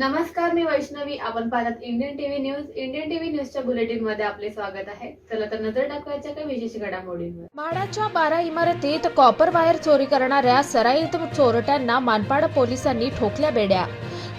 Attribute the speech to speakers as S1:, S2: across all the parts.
S1: नमस्कार मी वैष्णवी. आपण पाहतात Indian TV news Indian TV न्यूजच्या बुलेटिनमध्ये आपले स्वागत आहे. चला तर नजर टाकवायच्या काही विशेष घडामोडींवर.
S2: म्हाडाच्या बारा इमारतीत कॉपर वायर चोरी करणाऱ्या सराईत चोरट्यांना मानपाड पोलिसांनी ठोकल्या बेड्या.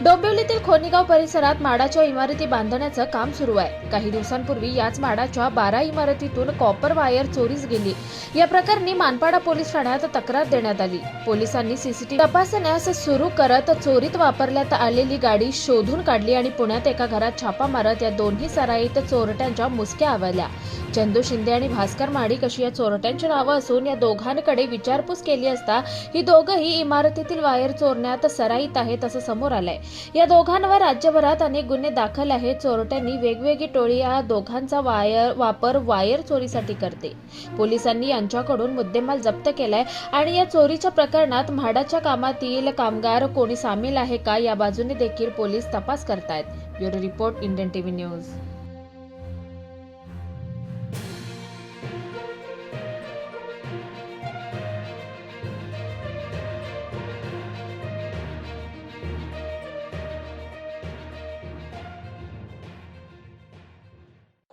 S2: डोंबिवलीतील खोनीगाव परिसरात माडाच्या इमारती बांधण्याचं काम सुरू आहे. काही दिवसांपूर्वी याच माडाच्या बारा इमारतीतून कॉपर वायर चोरीस गेली. या प्रकरणी मानपाडा पोलीस ठाण्यात तक्रार देण्यात आली. पोलिसांनी सीसीटीव्ही तपासण्यास सुरू करत चोरीत वापरण्यात आलेली गाडी शोधून काढली आणि पुण्यात एका घरात छापा मारत या दोन्ही सराईत चोरट्यांच्या मुसक्या आवळल्या चंदू शिंदे आणि भास्कर माडिक अशी या चोरट्यांची नावं असून या दोघांकडे विचारपूस केली असता ही दोघंही इमारतीतील वायर चोरण्यात सराईत आहेत असं समोर आलंय. या दोघांवर राज्यभरात अनेक गुन्हे दाखल आहेत. चोरट्यांनी वेगवेगळी टोळी या दोघांचा वायर वापर वायर चोरीसाठी करते. पोलिसांनी यांच्याकडून मुद्देमाल जप्त केलाय आणि या चोरीच्या प्रकरणात म्हाडाच्या कामातील कामगार कोणी सामील आहे का या बाजूने देखील पोलीस तपास करतायत. Bureau report Indian TV news.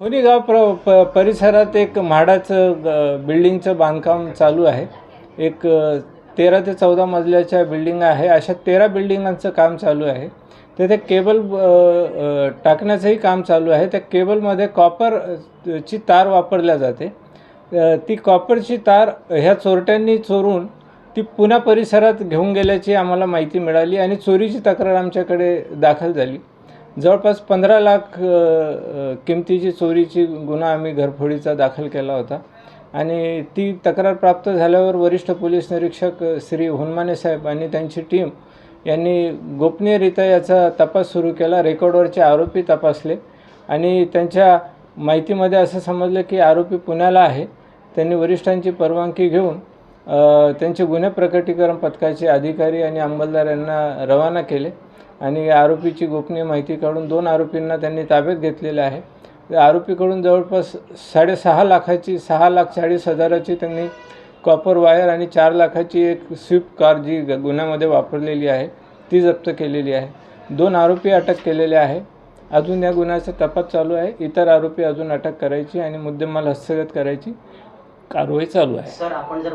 S3: Kholigaon प्र प परिसरात एक म्हाडाचं बिल्डिंगचं बांधकाम चालू आहे. एक तेरा ते चौदा मजल्याच्या बिल्डिंग आहे. अशा तेरा बिल्डिंगांचं काम चालू आहे. तेथे केबल टाकण्याचंही काम चालू आहे. त्या केबलमध्ये कॉपर ची तार वापरल्या जाते. ती कॉपरची तार ह्या चोरट्यांनी चोरून ती पुण्या परिसरात घेऊन गेल्याची आम्हाला माहिती मिळाली आणि चोरीची तक्रार आमच्याकडे दाखल झाली. जवळपास पंधरा लाख किमतीची चोरीची गुन्हा आम्ही घरफोडीचा दाखल केला होता. आणि ती तक्रार प्राप्त झाल्यावर वरिष्ठ पोलीस निरीक्षक श्री हुनमाने साहेब आणि त्यांची टीम यांनी गोपनीयरित्या याचा तपास सुरू केला रेकॉर्डवरचे आरोपी तपासले. आणि त्यांच्या माहितीमध्ये असं समजलं की आरोपी पुण्याला आहे. त्यांनी वरिष्ठांची परवानगी घेऊन त्यांचे गुन्हे प्रकटीकरण पथकाचे अधिकारी आणि अंमलदार यांना रवाना केले आणि या आरोपीची गोपनीय माहिती काढून दोन आरोपींना त्यांनी ताब्यात घेतलेले आहे. त्या आरोपीकडून जवळपास साडेसहा लाखाची सहा लाख चाळीस हजाराची त्यांनी कॉपर वायर आणि चार लाखाची एक स्विफ्ट कार जी ग- गुन्ह्यामध्ये वापरलेली आहे ती जप्त केलेली आहे. दोन आरोपी अटक केलेले आहे. अजून या गुन्ह्याचा तपास चालू आहे. इतर आरोपी अजून अटक करायची आणि मुद्देमाल हस्तगत करायची. कारवाई चालू आहे.
S4: सर आपण जर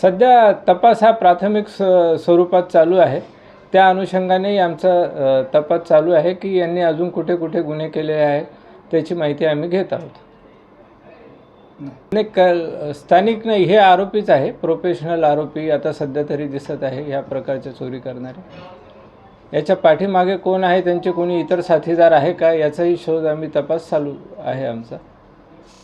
S3: सध्या तपास हा प्राथमिक स स्वरूपात चालू आहे. त्या अनुषंगानेही आमचा तपास चालू आहे की यांनी अजून कुठे कुठे गुन्हे केले आहे त्याची माहिती आम्ही घेत आहोत. नाही क स्थानिक नाही हे आरोपीच आहे प्रोफेशनल आरोपी आता सध्या तरी दिसत आहे ह्या प्रकारच्या चोरी करणारे. याच्या पाठीमागे कोण आहे त्यांचे कोणी इतर साथीदार आहे का याचाही शोध आम्ही तपास चालू आहे आमचा.